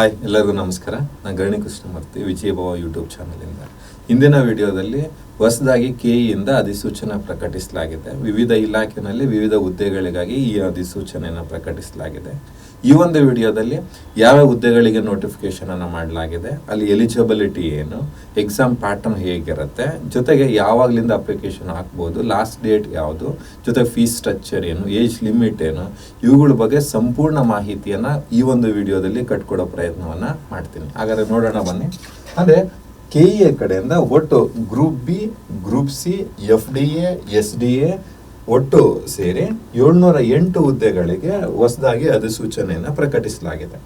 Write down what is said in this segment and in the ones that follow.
Hi, ಎಲ್ಲರಿಗೂ ನಮಸ್ಕಾರ. ನಾನು ಗರಣಿ ಕೃಷ್ಣಮೂರ್ತಿ ವಿಜಯಭವ ಯೂಟ್ಯೂಬ್ ಚಾನಲಿಂದ. ಇಂದಿನ ವಿಡಿಯೋದಲ್ಲಿ ಹೊಸದಾಗಿ ಕೆಇಯಿಂದ ಅಧಿಸೂಚನೆ ಪ್ರಕಟಿಸಲಾಗಿದೆ. ವಿವಿಧ ಇಲಾಖೆಯಲ್ಲಿ ವಿವಿಧ ಹುದ್ದೆಗಳಿಗಾಗಿ ಈ ಅಧಿಸೂಚನೆಯನ್ನು ಪ್ರಕಟಿಸಲಾಗಿದೆ. ಈ ಒಂದು ವಿಡಿಯೋದಲ್ಲಿ ಯಾವ ಹುದ್ದೆಗಳಿಗೆ ನೋಟಿಫಿಕೇಶನ್ ಅನ್ನು ಮಾಡಲಾಗಿದೆ, ಅಲ್ಲಿ ಎಲಿಜಿಬಿಲಿಟಿ ಏನು ಎಕ್ಸಾಮ್ ಪ್ಯಾಟರ್ನ್ ಹೇಗಿರುತ್ತೆ, ಜೊತೆಗೆ ಯಾವಾಗಲಿಂದ ಅಪ್ಲಿಕೇಶನ್ ಹಾಕ್ಬೋದು ಲಾಸ್ಟ್ ಡೇಟ್ ಯಾವುದು, ಜೊತೆ ಫೀಸ್ ಸ್ಟ್ರಕ್ಚರ್ ಏನು ಏಜ್ ಲಿಮಿಟ್ ಏನು, ಇವುಗಳ ಬಗ್ಗೆ ಸಂಪೂರ್ಣ ಮಾಹಿತಿಯನ್ನು ಈ ಒಂದು ವಿಡಿಯೋದಲ್ಲಿ ಕಟ್ಕೊಡೋ ಪ್ರಯತ್ನವನ್ನು ಮಾಡ್ತೀನಿ. ಹಾಗಾದರೆ ನೋಡೋಣ ಬನ್ನಿ. ಅಂದರೆ ಕೆ ಇ ಎ ಕಡೆಯಿಂದ ಒಟ್ಟು group B group C F D A S D A ಒಟ್ಟು ಸೇರಿ ಏಳ್ನೂರ ಎಂಟು ಹುದ್ದೆಗಳಿಗೆ ಹೊಸದಾಗಿ ಅಧಿಸೂಚನೆಯನ್ನು ಪ್ರಕಟಿಸಲಾಗಿದೆ.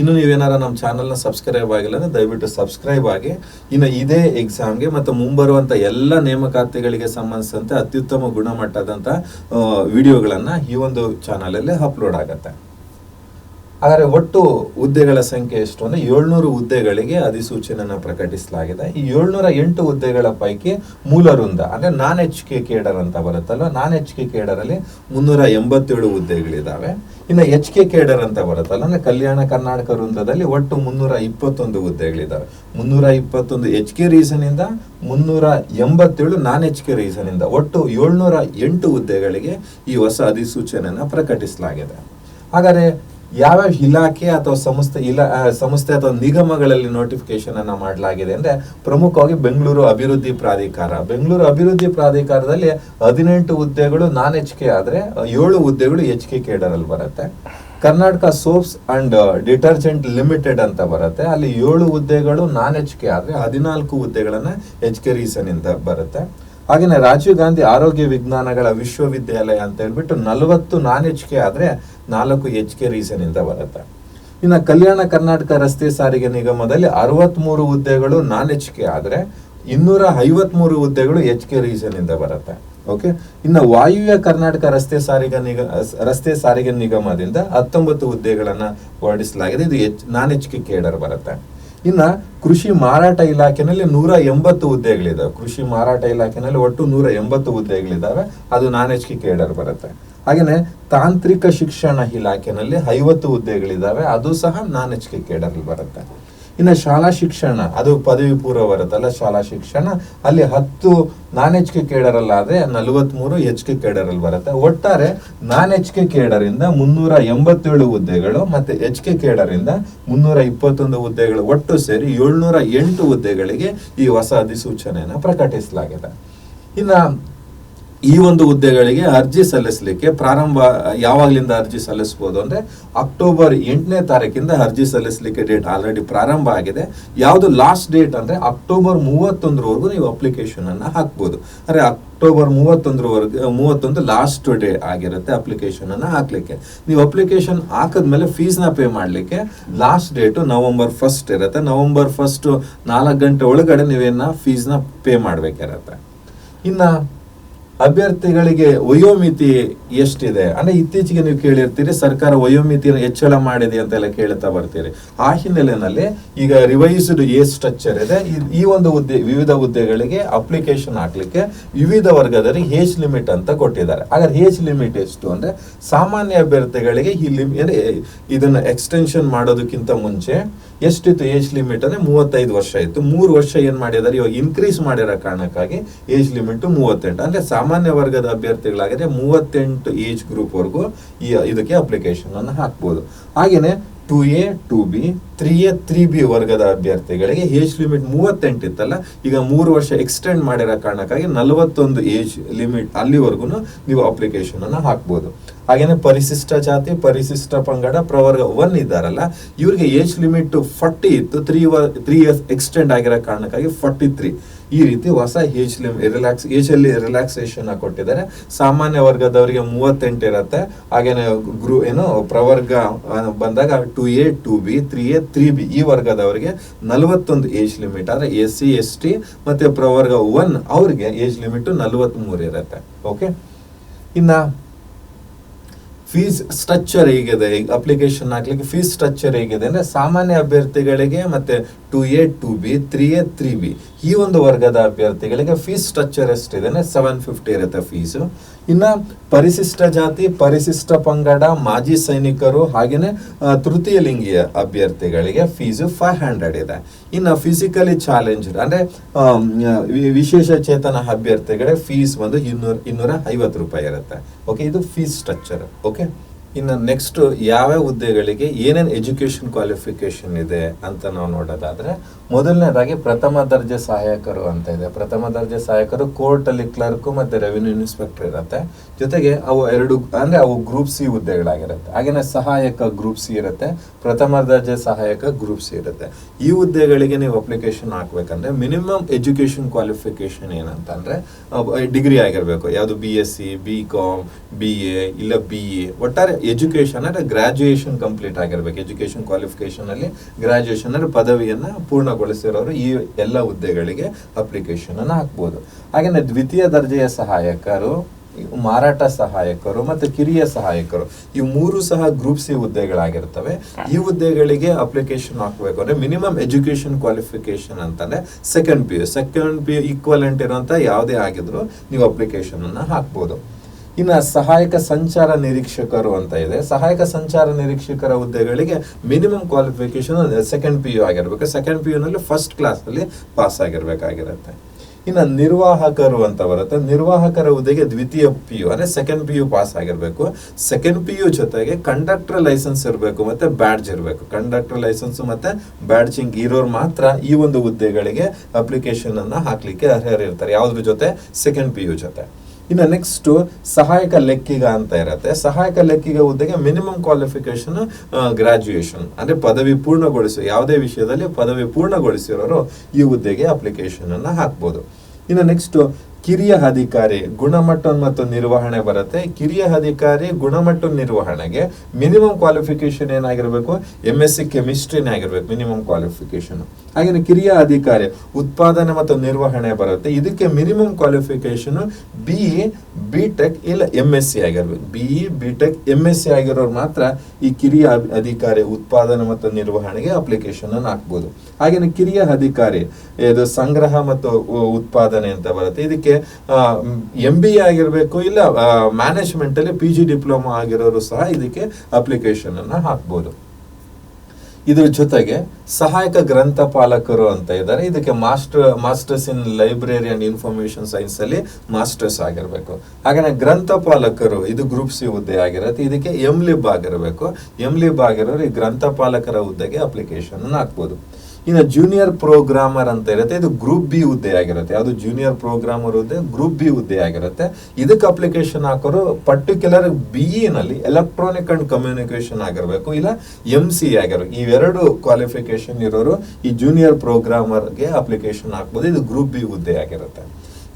ಇನ್ನು ನೀವೇನಾರ ನಮ್ಮ ಚಾನಲ್ನ ಸಬ್ಸ್ಕ್ರೈಬ್ ಆಗಿಲ್ಲ ಅಂದ್ರೆ ದಯವಿಟ್ಟು ಸಬ್ಸ್ಕ್ರೈಬ್ ಆಗಿ. ಇನ್ನು ಇದೇ ಎಕ್ಸಾಮ್ಗೆ ಮತ್ತು ಮುಂಬರುವಂಥ ಎಲ್ಲ ನೇಮಕಾತಿಗಳಿಗೆ ಸಂಬಂಧಿಸಿದಂತೆ ಅತ್ಯುತ್ತಮ ಗುಣಮಟ್ಟದಂಥ ವಿಡಿಯೋಗಳನ್ನು ಈ ಒಂದು ಚಾನಲಲ್ಲಿ ಅಪ್ಲೋಡ್ ಆಗುತ್ತೆ. ಹಾಗಾದ್ರೆ ಒಟ್ಟು ಹುದ್ದೆಗಳ ಸಂಖ್ಯೆ ಎಷ್ಟು ಅಂದ್ರೆ ಏಳ್ನೂರು ಹುದ್ದೆಗಳಿಗೆ ಅಧಿಸೂಚನೆಯನ್ನು ಪ್ರಕಟಿಸಲಾಗಿದೆ. ಈ ಏಳ್ನೂರ ಎಂಟು ಹುದ್ದೆಗಳ ಪೈಕಿ ಮೂಲ ವೃಂದ ಅಂದ್ರೆ ನಾನ್ ಎಚ್ ಕೆ ಕೇಡರ್ ಅಂತ ಬರುತ್ತಲ್ಲ ನಾನ್ ಎಚ್ ಕೆ ಕೇಡರ್ ಅಲ್ಲಿ ಮುನ್ನೂರ ಎಂಬತ್ತೇಳು ಹುದ್ದೆಗಳಿದ್ದಾವೆ ಇನ್ನು ಎಚ್ ಕೆ ಕೇಡರ್ ಅಂತ ಬರುತ್ತಲ್ಲ, ಅಂದ್ರೆ ಕಲ್ಯಾಣ ಕರ್ನಾಟಕ ವೃಂದದಲ್ಲಿ ಒಟ್ಟು ಮುನ್ನೂರ ಇಪ್ಪತ್ತೊಂದು ಹುದ್ದೆಗಳಿದ್ದಾವೆ ಮುನ್ನೂರ ಇಪ್ಪತ್ತೊಂದು ಎಚ್ ಕೆ ರೀಸನ್ ಇಂದ ಮುನ್ನೂರ ಎಂಬತ್ತೇಳು ನಾನ್ ಎಚ್ ಕೆ ರೀಸನ್ ಇಂದ ಒಟ್ಟು ಏಳ್ನೂರ ಎಂಟು ಹುದ್ದೆಗಳಿಗೆ ಈ ಹೊಸ ಅಧಿಸೂಚನೆಯನ್ನು ಪ್ರಕಟಿಸಲಾಗಿದೆ. ಹಾಗಾದ್ರೆ ಯಾವ್ಯಾವ ಇಲಾಖೆ ಅಥವಾ ಸಂಸ್ಥೆ ಇಲಾ ಸಂಸ್ಥೆ ಅಥವಾ ನಿಗಮಗಳಲ್ಲಿ ನೋಟಿಫಿಕೇಶನ್ ಅನ್ನ ಮಾಡಲಾಗಿದೆ ಅಂದ್ರೆ ಪ್ರಮುಖವಾಗಿ ಬೆಂಗಳೂರು ಅಭಿವೃದ್ಧಿ ಪ್ರಾಧಿಕಾರ. ಬೆಂಗಳೂರು ಅಭಿವೃದ್ಧಿ ಪ್ರಾಧಿಕಾರದಲ್ಲಿ ಹದಿನೆಂಟು ಹುದ್ದೆಗಳು ನಾನ್ ಎಚ್ ಕೆ ಆದ್ರೆ, ಏಳು ಹುದ್ದೆಗಳು ಎಚ್ ಕೆ ಕೇಡರ್ ಅಲ್ಲಿ ಬರುತ್ತೆ. Karnataka soaps and detergent limited ಅಂತ ಬರುತ್ತೆ. ಅಲ್ಲಿ ಏಳು ಹುದ್ದೆಗಳು ನಾನ್ ಎಚ್ ಕೆ ಆದ್ರೆ ಹದಿನಾಲ್ಕು ಹುದ್ದೆಗಳನ್ನ ಎಚ್ ಕೆ ರೀಸನ್ ಇಂದ ಬರುತ್ತೆ. ಹಾಗೇನೆ ರಾಜೀವ್ ಗಾಂಧಿ ಆರೋಗ್ಯ ವಿಜ್ಞಾನಗಳ ವಿಶ್ವವಿದ್ಯಾಲಯ ಅಂತ ಹೇಳ್ಬಿಟ್ಟು ನಲವತ್ತು ನಾನ್ ಎಚ್ ಕೆ ಆದ್ರೆ ನಾಲ್ಕು ಎಚ್ ಕೆ ರೀಸನ್ ಇಂದ ಬರುತ್ತೆ. ಇನ್ನು ಕಲ್ಯಾಣ ಕರ್ನಾಟಕ ರಸ್ತೆ ಸಾರಿಗೆ ನಿಗಮದಲ್ಲಿ ಅರವತ್ಮೂರು ಹುದ್ದೆಗಳು ನಾನ್ ಎಚ್ ಕೆ ಆದ್ರೆ ಇನ್ನೂರ ಐವತ್ಮೂರು ಹುದ್ದೆಗಳು ಎಚ್ ಕೆ ರೀಸನ್ ಇಂದ ಬರುತ್ತೆ. ಓಕೆ ಇನ್ನು ವಾಯುವ್ಯ ಕರ್ನಾಟಕ ರಸ್ತೆ ಸಾರಿಗೆ ನಿಗ, ರಸ್ತೆ ಸಾರಿಗೆ ನಿಗಮದಿಂದ ಹತ್ತೊಂಬತ್ತು ಹುದ್ದೆಗಳನ್ನ ಹೊರಡಿಸಲಾಗಿದೆ. ಇದು H non H K cadre ಬರುತ್ತೆ. ಇನ್ನ ಕೃಷಿ ಮಾರಾಟ ಇಲಾಖೆನಲ್ಲಿ ನೂರ ಎಂಬತ್ತು ಹುದ್ದೆಗಳಿದಾವೆ. ಕೃಷಿ ಮಾರಾಟ ಇಲಾಖೆನಲ್ಲಿ ಒಟ್ಟು ನೂರ ಎಂಬತ್ತು ಹುದ್ದೆಗಳಿದಾವೆ. ಅದು ನಾನ್ ಎಚ್ ಕೆ ಕೇಡರ್ ಬರುತ್ತೆ. ಹಾಗೇನೆ ತಾಂತ್ರಿಕ ಶಿಕ್ಷಣ ಇಲಾಖೆನಲ್ಲಿ ಐವತ್ತು ಹುದ್ದೆಗಳಿದಾವೆ. ಅದು ಸಹ ನಾನ್ ಎಚ್ ಕೆ ಕೇಡರ್ ಬರುತ್ತೆ. ಇನ್ನು ಶಾಲಾ ಶಿಕ್ಷಣ, ಅದು ಪದವಿ ಪೂರ್ವ ಬರುತ್ತಲ್ಲ ಶಾಲಾ ಶಿಕ್ಷಣ. ಅಲ್ಲಿ ಹತ್ತು ನಾನ್ ಎಚ್ ಕೆ ಕೇಡರಲ್ಲಾದ್ರೆ ನಲವತ್ಮೂರು ಎಚ್ ಕೆ ಕೇಡರಲ್ಲಿ ಬರುತ್ತೆ. ಒಟ್ಟಾರೆ ನಾನ್ ಎಚ್ ಕೆ ಕೇಡರಿಂದ ಮುನ್ನೂರ ಎಂಬತ್ತೇಳು ಹುದ್ದೆಗಳು ಮತ್ತು ಎಚ್ ಕೆ ಕೇಡರಿಂದ ಮುನ್ನೂರ ಇಪ್ಪತ್ತೊಂದು ಹುದ್ದೆಗಳು ಒಟ್ಟು ಸೇರಿ ಏಳ್ನೂರ ಎಂಟು ಹುದ್ದೆಗಳಿಗೆ ಈ ಹೊಸ ಅಧಿಸೂಚನೆಯನ್ನು ಪ್ರಕಟಿಸಲಾಗಿದೆ. ಇನ್ನ ಈ ಒಂದು ಹುದ್ದೆಗಳಿಗೆ ಅರ್ಜಿ ಸಲ್ಲಿಸಲಿಕ್ಕೆ ಪ್ರಾರಂಭ, ಯಾವಾಗಲಿಂದ ಅರ್ಜಿ ಸಲ್ಲಿಸಬಹುದು ಅಂದ್ರೆ ಅಕ್ಟೋಬರ್ ಎಂಟನೇ ತಾರೀಕಿಂದ ಅರ್ಜಿ ಸಲ್ಲಿಸಲಿಕ್ಕೆ ಡೇಟ್ ಆಲ್ರೆಡಿ ಪ್ರಾರಂಭ ಆಗಿದೆ. ಯಾವುದು ಲಾಸ್ಟ್ ಡೇಟ್ ಅಂದ್ರೆ ಅಕ್ಟೋಬರ್ ಮೂವತ್ತೊಂದರವರೆಗೂ ನೀವು ಅಪ್ಲಿಕೇಶನ್ ಅನ್ನ ಹಾಕ್ಬೋದು. ಅಂದ್ರೆ ಅಕ್ಟೋಬರ್ ಮೂವತ್ತೊಂದರವರೆಗೆ, ಮೂವತ್ತೊಂದು ಲಾಸ್ಟ್ ಡೇ ಆಗಿರುತ್ತೆ ಅಪ್ಲಿಕೇಶನ್ ಹಾಕಲಿಕ್ಕೆ. ನೀವು ಅಪ್ಲಿಕೇಶನ್ ಹಾಕಿದ್ಮೇಲೆ ಫೀಸ್ನ ಪೇ ಮಾಡಲಿಕ್ಕೆ ಲಾಸ್ಟ್ ಡೇಟು ನವೆಂಬರ್ ಫಸ್ಟ್ ಇರುತ್ತೆ. ನವೆಂಬರ್ ಫಸ್ಟ್ ನಾಲ್ಕು ಗಂಟೆ ಒಳಗಡೆ ನೀವೇನ ಫೀಸ್ನ ಪೇ ಮಾಡಬೇಕಿರುತ್ತೆ ಇನ್ನ ಅಭ್ಯರ್ಥಿಗಳಿಗೆ ವಯೋಮಿತಿ ಎಷ್ಟಿದೆ? ಅಂದ್ರೆ ಇತ್ತೀಚೆಗೆ ನೀವು ಕೇಳಿರ್ತೀರಿ, ಸರ್ಕಾರ ವಯೋಮಿತಿಯನ್ನು ಹೆಚ್ಚಳ ಮಾಡಿದೆ ಅಂತೆಲ್ಲ ಕೇಳ್ತಾ ಬರ್ತೀರಿ. ಆ ಹಿನ್ನೆಲೆಯಲ್ಲಿ ಈಗ ರಿವೈಸ್ಡ್ ಏಜ್ ಸ್ಟ್ರಕ್ಚರ್ ಇದೆ. ಈ- ಒಂದು ಹುದ್ದೆ, ವಿವಿಧ ಹುದ್ದೆಗಳಿಗೆ ಅಪ್ಲಿಕೇಶನ್ ಹಾಕ್ಲಿಕ್ಕೆ ವಿವಿಧ ವರ್ಗದಲ್ಲಿ ಏಜ್ ಲಿಮಿಟ್ ಅಂತ ಕೊಟ್ಟಿದ್ದಾರೆ. ಹಾಗಾದ್ರೆ ಏಜ್ ಲಿಮಿಟ್ ಎಷ್ಟು ಅಂದ್ರೆ ಸಾಮಾನ್ಯ ಅಭ್ಯರ್ಥಿಗಳಿಗೆ ಈ ಲಿಮಿಟ್ ಇದನ್ನು ಎಕ್ಸ್ಟೆನ್ಷನ್ ಮಾಡೋದಕ್ಕಿಂತ ಮುಂಚೆ ಎಷ್ಟಿತ್ತು ಏಜ್ ಲಿಮಿಟ್ ಅಂದ್ರೆ ಮೂವತ್ತೈದು ವರ್ಷ ಇತ್ತು. ಮೂರು ವರ್ಷ ಏನ್ ಮಾಡಿದ್ದಾರೆ? ಇವಾಗ ಇನ್ಕ್ರೀಸ್ ಮಾಡಿರೋ ಕಾರಣಕ್ಕಾಗಿ ಏಜ್ ಲಿಮಿಟ್ ಮೂವತ್ತೆಂಟು. ಅಂದ್ರೆ ವರ್ಗದ ಅಭ್ಯರ್ಥಿಗಳಾಗಿದ್ರೆ ಮೂವತ್ತೆಂಟು ಏಜ್ ಗ್ರೂಪ್ ವರ್ಗೂ ಈ ಇದಕ್ಕೆ ಅಪ್ಲಿಕೇಶನ್ ಅನ್ನು ಹಾಕ್ಬೋದು. ಹಾಗೇನೆ two A two B three A three B ವರ್ಗದ ಅಭ್ಯರ್ಥಿಗಳಿಗೆ ಏಜ್ ಲಿಮಿಟ್ ಮೂವತ್ತೆಂಟು ಇತ್ತಲ್ಲ, ಈಗ ಮೂರು ವರ್ಷ ಎಕ್ಸ್ಟೆಂಡ್ ಮಾಡಿರೋ ಕಾರಣಕ್ಕಾಗಿ ನಲವತ್ತೊಂದು ಏಜ್ ಲಿಮಿಟ್ ಅಲ್ಲಿವರೆಗೂ ನೀವು ಅಪ್ಲಿಕೇಶನ್ ಅನ್ನು ಹಾಕ್ಬೋದು. ಹಾಗೇನೆ ಪರಿಶಿಷ್ಟ ಜಾತಿ, ಪರಿಶಿಷ್ಟ ಪಂಗಡ, ಪ್ರವರ್ಗ ಒನ್ ಇದ್ದಾರಲ್ಲ, ಇವರಿಗೆ ಏಜ್ ಲಿಮಿಟ್ ಫಾರ್ಟಿ ಇತ್ತು ತ್ರೀ ತ್ರೀ ಇಯರ್ಸ್ ಎಕ್ಸ್ಟೆಂಡ್ ಆಗಿರೋ ಕಾರಣಕ್ಕಾಗಿ ಫಾರ್ಟಿ ತ್ರೀ ಈ ರೀತಿ ಹೊಸ ಏಜ್ ರಿಲ್ಯಾಕ್ಸ್ ಏಜ್ ಅಲ್ಲಿ ರಿಲ್ಯಾಕ್ಸೇಷನ್ ಕೊಟ್ಟಿದ್ದಾರೆ. ಸಾಮಾನ್ಯ ವರ್ಗದವರಿಗೆ ಮೂವತ್ತೆಂಟು ಇರುತ್ತೆ. ಹಾಗೇನೆ ಗ್ರೂ ಏನು ಪ್ರವರ್ಗ ಬಂದಾಗ two A two B three A three B ಈ ವರ್ಗದವರಿಗೆ ನಲವತ್ತೊಂದು ಏಜ್ ಲಿಮಿಟ್ ಆದರೆ ಎಸ್ ಸಿ ಎಸ್ ಟಿ ಮತ್ತೆ ಪ್ರವರ್ಗ ಒನ್ ಅವ್ರಿಗೆ ಏಜ್ ಲಿಮಿಟ್ ನಲವತ್ಮೂರು ಇರುತ್ತೆ. ಓಕೆ ಇನ್ನ ಫೀಸ್ ಸ್ಟ್ರಕ್ಚರ್ ಹೇಗಿದೆ? ಅಪ್ಲಿಕೇಶನ್ ಹಾಕ್ಲಿಕ್ಕೆ ಫೀಸ್ ಸ್ಟ್ರಕ್ಚರ್ ಹೇಗಿದೆ ಅಂದ್ರೆ ಸಾಮಾನ್ಯ ಅಭ್ಯರ್ಥಿಗಳಿಗೆ ಮತ್ತೆ two A two B three A three B ಈ ಒಂದು ವರ್ಗದ ಅಭ್ಯರ್ಥಿಗಳಿಗೆ ಫೀಸ್ ಸ್ಟ್ರಕ್ಚರ್ ಎಷ್ಟಿದೆ ಸೆವೆನ್ ಫಿಫ್ಟಿ ಇರುತ್ತೆ ಫೀಸು ಇನ್ನ ಪರಿಶಿಷ್ಟ ಜಾತಿ, ಪರಿಶಿಷ್ಟ ಪಂಗಡ, ಮಾಜಿ ಸೈನಿಕರು ಹಾಗೆಯೇ ತೃತೀಯ ಲಿಂಗಿಯ ಅಭ್ಯರ್ಥಿಗಳಿಗೆ ಫೀಸು ಫೈವ್ ಹಂಡ್ರೆಡ್ ಇದೆ. ಇನ್ನು ಫಿಸಿಕಲಿ ಚಾಲೆಂಜ್ ಅಂದ್ರೆ ವಿಶೇಷ ಚೇತನ ಅಭ್ಯರ್ಥಿಗಳಿಗೆ ಫೀಸ್ ಒಂದು ಇನ್ನೂರ ಇನ್ನೂರ ಐವತ್ತು ರೂಪಾಯಿ ಇರುತ್ತೆ. ಓಕೆ ಇದು ಫೀಸ್ ಸ್ಟ್ರಕ್ಚರ್ ಓಕೆ ಇನ್ನು ನೆಕ್ಸ್ಟ್ ಯಾವ್ಯಾವ ಹುದ್ದೆಗಳಿಗೆ ಏನೇನು ಎಜುಕೇಷನ್ ಕ್ವಾಲಿಫಿಕೇಶನ್ ಇದೆ ಅಂತ ನಾವು ನೋಡೋದಾದ್ರೆ, ಮೊದಲನೇದಾಗಿ ಪ್ರಥಮ ದರ್ಜೆ ಸಹಾಯಕರು ಅಂತ ಇದೆ. ಪ್ರಥಮ ದರ್ಜೆ ಸಹಾಯಕರು ಕೋರ್ಟ್ ಅಲ್ಲಿ ಕ್ಲರ್ಕ್ ಮತ್ತೆ ರೆವಿನ್ಯೂ ಇನ್ಸ್ಪೆಕ್ಟರ್ ಇರುತ್ತೆ. ಜೊತೆಗೆ ಅವು ಎರಡು ಅಂದ್ರೆ ಅವು ಗ್ರೂಪ್ ಸಿ ಹುದ್ದೆಗಳಾಗಿರುತ್ತೆ. ಹಾಗೇನೆ ಸಹಾಯಕ ಗ್ರೂಪ್ ಸಿ ಇರುತ್ತೆ, ಪ್ರಥಮ ದರ್ಜೆ ಸಹಾಯಕ ಗ್ರೂಪ್ ಸಿ ಇರುತ್ತೆ. ಈ ಹುದ್ದೆಗಳಿಗೆ ನೀವು ಅಪ್ಲಿಕೇಶನ್ ಹಾಕ್ಬೇಕಂದ್ರೆ ಮಿನಿಮಮ್ ಎಜುಕೇಷನ್ ಕ್ವಾಲಿಫಿಕೇಶನ್ ಏನಂತಂದರೆ ಡಿಗ್ರಿ ಆಗಿರಬೇಕು. ಯಾವುದು B S C B com B A ಇಲ್ಲ ಬಿ ಎ ಒಟ್ಟಾರೆ ಎಜುಕೇಶನ್ ಅಂದ್ರೆ ಗ್ರಾಜುಯೇಷನ್ ಕಂಪ್ಲೀಟ್ ಆಗಿರ್ಬೇಕು. ಎಜುಕೇಶನ್ ಕ್ವಾಲಿಫಿಕೇಶನ್ ಅಲ್ಲಿ ಗ್ರಾಜುಯೇಷನ್ ಅಂದ್ರೆ ಪದವಿಯನ್ನ ಪೂರ್ಣಗೊಳಿಸಿರೋರು ಈ ಎಲ್ಲ ಹುದ್ದೆಗಳಿಗೆ ಅಪ್ಲಿಕೇಶನ್ ಅನ್ನು ಹಾಕ್ಬೋದು. ಹಾಗೇನೆ ದ್ವಿತೀಯ ದರ್ಜೆಯ ಸಹಾಯಕರು, ಮಾರಾಟ ಸಹಾಯಕರು ಮತ್ತು ಕಿರಿಯ ಸಹಾಯಕರು, ಈ ಮೂರು ಸಹ ಗ್ರೂಪ್ ಸಿ ಹುದ್ದೆಗಳಾಗಿರ್ತವೆ. ಈ ಹುದ್ದೆಗಳಿಗೆ ಅಪ್ಲಿಕೇಶನ್ ಹಾಕಬೇಕು ಅಂದ್ರೆ ಮಿನಿಮಮ್ ಎಜುಕೇಶನ್ ಕ್ವಾಲಿಫಿಕೇಶನ್ ಅಂತಂದ್ರೆ second P U second P U equivalent ಇರುವಂತ ಯಾವುದೇ ಆಗಿದ್ರು ನೀವು ಅಪ್ಲಿಕೇಶನ್ ಅನ್ನ ಹಾಕ್ಬೋದು. ಇನ್ನ ಸಹಾಯಕ ಸಂಚಾರ ನಿರೀಕ್ಷಕರು ಅಂತ ಇದೆ. ಸಹಾಯಕ ಸಂಚಾರ ನಿರೀಕ್ಷಕರ ಹುದ್ದೆಗಳಿಗೆ minimum qualification second P U ಆಗಿರ್ಬೇಕು. ಸೆಕೆಂಡ್ ಪಿ ನಲ್ಲಿ ಫಸ್ಟ್ ಕ್ಲಾಸ್ ಅಲ್ಲಿ ಪಾಸ್ ಆಗಿರ್ಬೇಕಾಗಿರುತ್ತೆ. ಇನ್ನು ನಿರ್ವಾಹಕರು ಅಂತ ಬರುತ್ತೆ. ನಿರ್ವಾಹಕರ ಹುದ್ದೆಗೆ ದ್ವಿತೀಯ ಪಿ ಯು ಅಂದ್ರೆ ಸೆಕೆಂಡ್ ಪಿ ಯು ಪಾಸ್ ಆಗಿರಬೇಕು. ಸೆಕೆಂಡ್ ಪಿ ಯು ಜೊತೆಗೆ ಕಂಡಕ್ಟರ್ ಲೈಸೆನ್ಸ್ ಇರಬೇಕು ಮತ್ತೆ ಬ್ಯಾಡ್ಜ್ ಇರಬೇಕು. ಕಂಡಕ್ಟರ್ ಲೈಸೆನ್ಸ್ ಮತ್ತೆ ಬ್ಯಾಡ್ಜಿಂಗ್ ಇರೋರು ಮಾತ್ರ ಈ ಒಂದು ಹುದ್ದೆಗಳಿಗೆ ಅಪ್ಲಿಕೇಶನ್ ಹಾಕಲಿಕ್ಕೆ ಹಾಕ್ಲಿಕ್ಕೆ ಅರ್ಹರಿರ್ತಾರೆ. ಯಾವುದ್ರ ಜೊತೆ? ಸೆಕೆಂಡ್ ಪಿ ಯು ಜೊತೆ. ಇನ್ನು ನೆಕ್ಸ್ಟ್ ಸಹಾಯಕ ಲೆಕ್ಕಿಗ ಅಂತ ಇರುತ್ತೆ. ಸಹಾಯಕ ಲೆಕ್ಕಿಗ ಹುದ್ದೆಗೆ ಮಿನಿಮಮ್ ಕ್ವಾಲಿಫಿಕೇಶನ್ ಗ್ರಾಜ್ಯುಯೇಷನ್ ಅಂದ್ರೆ ಪದವಿ ಪೂರ್ಣಗೊಳಿಸಿ ಯಾವುದೇ ವಿಷಯದಲ್ಲಿ ಪದವಿ ಪೂರ್ಣಗೊಳಿಸಿರೋರು ಈ ಹುದ್ದೆಗೆ ಅಪ್ಲಿಕೇಶನ್ ಅನ್ನ ಹಾಕ್ಬೋದು. ಇನ್ನು ನೆಕ್ಸ್ಟ್ ಕಿರಿಯ ಅಧಿಕಾರಿ ಗುಣಮಟ್ಟ ಮತ್ತು ನಿರ್ವಹಣೆ ಬರುತ್ತೆ. ಕಿರಿಯ ಅಧಿಕಾರಿ ಗುಣಮಟ್ಟ ನಿರ್ವಹಣೆಗೆ ಮಿನಿಮಮ್ ಕ್ವಾಲಿಫಿಕೇಶನ್ ಏನಾಗಿರ್ಬೇಕು? ಎಂ ಎಸ್ ಸಿ ಕೆಮಿಸ್ಟ್ರಿನೇ ಆಗಿರ್ಬೇಕು, ಮಿನಿಮಮ್ ಕ್ವಾಲಿಫಿಕೇಶನ್ ಹಾಗೆ ಕಿರಿಯ ಅಧಿಕಾರಿ ಉತ್ಪಾದನೆ ಮತ್ತು ನಿರ್ವಹಣೆ ಬರುತ್ತೆ. ಇದಕ್ಕೆ minimum qualification B B tech ಇಲ್ಲ ಎಂ ಎಸ್ ಸಿ ಆಗಿರ್ಬೇಕು. B B tech M S C ಆಗಿರೋರು ಮಾತ್ರ ಈ ಕಿರಿಯ ಅಧಿಕಾರಿ ಉತ್ಪಾದನೆ ಮತ್ತು ನಿರ್ವಹಣೆಗೆ ಅಪ್ಲಿಕೇಶನ್ ಅನ್ನು ಹಾಕ್ಬೋದು. ಹಾಗೆ ಕಿರಿಯ ಅಧಿಕಾರಿ, ಇದು ಸಂಗ್ರಹ ಮತ್ತು ಉತ್ಪಾದನೆ ಅಂತ ಬರುತ್ತೆ. ಇದಕ್ಕೆ ಎಂ ಬಿ ಎ ಆಗಿರಬೇಕು ಇಲ್ಲ ಮ್ಯಾನೇಜ್ಮೆಂಟ್ ಅಲ್ಲಿ ಪಿ ಜಿ ಡಿಪ್ಲೊಮಾ ಆಗಿರೋರು ಸಹ ಇದಕ್ಕೆ ಅಪ್ಲಿಕೇಶನ್ ಅನ್ನ ಹಾಕ್ಬೋದು. ಇದ್ರ ಜೊತೆಗೆ ಸಹಾಯಕ ಗ್ರಂಥಪಾಲಕರು ಅಂತ ಇದ್ದಾರೆ. ಇದಕ್ಕೆ master masters in library and information science ಅಲ್ಲಿ ಮಾಸ್ಟರ್ಸ್ ಆಗಿರಬೇಕು. ಹಾಗೆ ಗ್ರಂಥಪಾಲಕರು ಇದು ಗ್ರೂಪ್ ಸಿ ಹುದ್ದೆ ಆಗಿರುತ್ತೆ. ಇದಕ್ಕೆ ಎಂ ಲಿಬ್ ಆಗಿರಬೇಕು. ಎಂ ಲಿಬ್ ಆಗಿರೋರು ಈ ಗ್ರಂಥಪಾಲಕರ ಹುದ್ದೆಗೆ ಅಪ್ಲಿಕೇಶನ್ ಹಾಕ್ಬೋದು. ಇನ್ನು ಜೂನಿಯರ್ ಪ್ರೋಗ್ರಾಮರ್ ಅಂತ ಇರುತ್ತೆ. ಇದು ಗ್ರೂಪ್ ಬಿ ಹುದ್ದೆ ಆಗಿರುತ್ತೆ. ಯಾವುದು ಜೂನಿಯರ್ ಪ್ರೋಗ್ರಾಮರ್ ಹುದ್ದೆ? ಗ್ರೂಪ್ ಬಿ ಹುದ್ದೆ ಆಗಿರುತ್ತೆ. ಇದಕ್ಕೆ ಅಪ್ಲಿಕೇಶನ್ ಹಾಕೋರು ಪರ್ಟಿಕ್ಯುಲರ್ ಬಿ ನಲ್ಲಿ ಎಲೆಕ್ಟ್ರಾನಿಕ್ ಅಂಡ್ ಕಮ್ಯುನಿಕೇಶನ್ ಆಗಿರಬೇಕು, ಇಲ್ಲ ಎಂ ಸಿ ಆಗಿರೋ ಇವೆರಡು ಕ್ವಾಲಿಫಿಕೇಶನ್ ಇರೋರು ಈ ಜೂನಿಯರ್ ಪ್ರೋಗ್ರಾಮರ್ಗೆ ಅಪ್ಲಿಕೇಶನ್ ಹಾಕ್ಬೋದು. ಇದು ಗ್ರೂಪ್ ಬಿ ಹುದ್ದೆ ಆಗಿರುತ್ತೆ.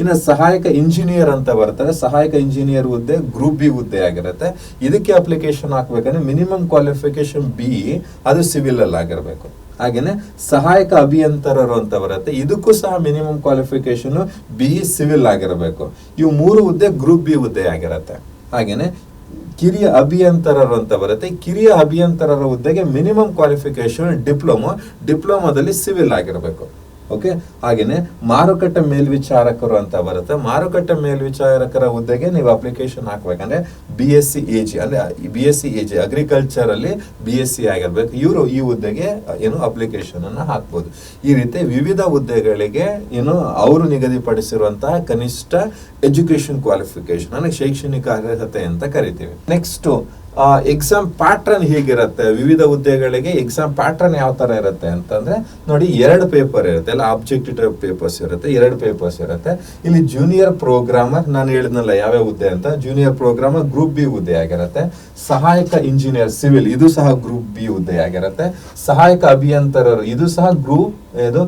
ಇನ್ನು ಸಹಾಯಕ ಇಂಜಿನಿಯರ್ ಅಂತ ಬರ್ತಾರೆ ಸಹಾಯಕ ಇಂಜಿನಿಯರ್ ಹುದ್ದೆ ಗ್ರೂಪ್ ಬಿ ಹುದ್ದೆ ಆಗಿರುತ್ತೆ. ಇದಕ್ಕೆ ಅಪ್ಲಿಕೇಶನ್ ಹಾಕ್ಬೇಕಂದ್ರೆ ಮಿನಿಮಮ್ ಕ್ವಾಲಿಫಿಕೇಶನ್ ಬಿ ಅದು ಸಿವಿಲ್ ಅಲ್ಲಿ ಆಗಿರಬೇಕು ಹಾಗೇನೆ ಸಹಾಯಕ ಅಭಿಯಂತರರು ಅಂತ ಬರುತ್ತೆ. ಇದಕ್ಕೂ ಸಹ ಮಿನಿಮಮ್ ಕ್ವಾಲಿಫಿಕೇಶನ್ ಬಿ ಸಿವಿಲ್ ಆಗಿರಬೇಕು. ಇವು ಮೂರು ಹುದ್ದೆ ಗ್ರೂಪ್ ಬಿ ಹುದ್ದೆ ಆಗಿರುತ್ತೆ. ಹಾಗೇನೆ ಕಿರಿಯ ಅಭಿಯಂತರರು ಅಂತ ಬರುತ್ತೆ. ಕಿರಿಯ ಅಭಿಯಂತರರ ಹುದ್ದೆಗೆ ಮಿನಿಮಮ್ ಕ್ವಾಲಿಫಿಕೇಶನ್ ಡಿಪ್ಲೊಮೊ. ಡಿಪ್ಲೊಮಾದಲ್ಲಿ ಸಿವಿಲ್ ಆಗಿರಬೇಕು. ಓಕೆ ಹಾಗೇನೆ ಮಾರುಕಟ್ಟೆ ಮೇಲ್ವಿಚಾರಕರು ಅಂತ ಬರುತ್ತೆ. ಮಾರುಕಟ್ಟೆ ಮೇಲ್ವಿಚಾರಕರ ಹುದ್ದೆಗೆ ನೀವು ಅಪ್ಲಿಕೇಶನ್ ಹಾಕ್ಬೇಕಂದ್ರೆ B S C A G ಅಂದ್ರೆ B S C A G agriculture ಅಲ್ಲಿ ಬಿ ಎಸ್ ಸಿ ಆಗಿರ್ಬೇಕು. ಇವರು ಈ ಹುದ್ದೆಗೆ ಏನು ಅಪ್ಲಿಕೇಶನ್ ಅನ್ನ ಹಾಕ್ಬೋದು. ಈ ರೀತಿ ವಿವಿಧ ಹುದ್ದೆಗಳಿಗೆ, ಏನು, ಅವರು ನಿಗದಿಪಡಿಸಿರುವಂತಹ ಕನಿಷ್ಠ ಎಜುಕೇಶನ್ ಕ್ವಾಲಿಫಿಕೇಶನ್ ಅಂದ್ರೆ ಶೈಕ್ಷಣಿಕ ಅರ್ಹತೆ ಅಂತ ಕರಿತೀವಿ. ನೆಕ್ಸ್ಟ್ ಎಕ್ಸಾಮ್ ಪ್ಯಾಟ್ರನ್ ಹೇಗಿರುತ್ತೆ? ವಿವಿಧ ಹುದ್ದೆಗಳಿಗೆ ಎಕ್ಸಾಮ್ ಪ್ಯಾಟ್ರನ್ ಯಾವ ತರ ಇರುತ್ತೆ ಅಂತಂದ್ರೆ, ನೋಡಿ ಎರಡು ಪೇಪರ್ ಇರುತ್ತೆ. ಅಲ್ಲ ಆಬ್ಜೆಕ್ಟಿವ್ ಪೇಪರ್ಸ್ ಇರುತ್ತೆ, ಎರಡು ಪೇಪರ್ಸ್ ಇರುತ್ತೆ. ಇಲ್ಲಿ ಜೂನಿಯರ್ ಪ್ರೋಗ್ರಾಮರ್ ನಾನು ಹೇಳಿದ್ನಲ್ಲ ಯಾವ್ಯಾವ ಹುದ್ದೆ ಅಂತ? ಜೂನಿಯರ್ ಪ್ರೋಗ್ರಾಮರ್ ಗ್ರೂಪ್ ಬಿ ಹುದ್ದೆ ಆಗಿರುತ್ತೆ. ಸಹಾಯಕ ಇಂಜಿನಿಯರ್ ಸಿವಿಲ್ ಇದು ಸಹ ಗ್ರೂಪ್ ಬಿ ಹುದ್ದೆ ಆಗಿರುತ್ತೆ. ಸಹಾಯಕ ಅಭಿಯಂತರರು, ಇದು ಸಹ ಗ್ರೂಪ್ ಇದು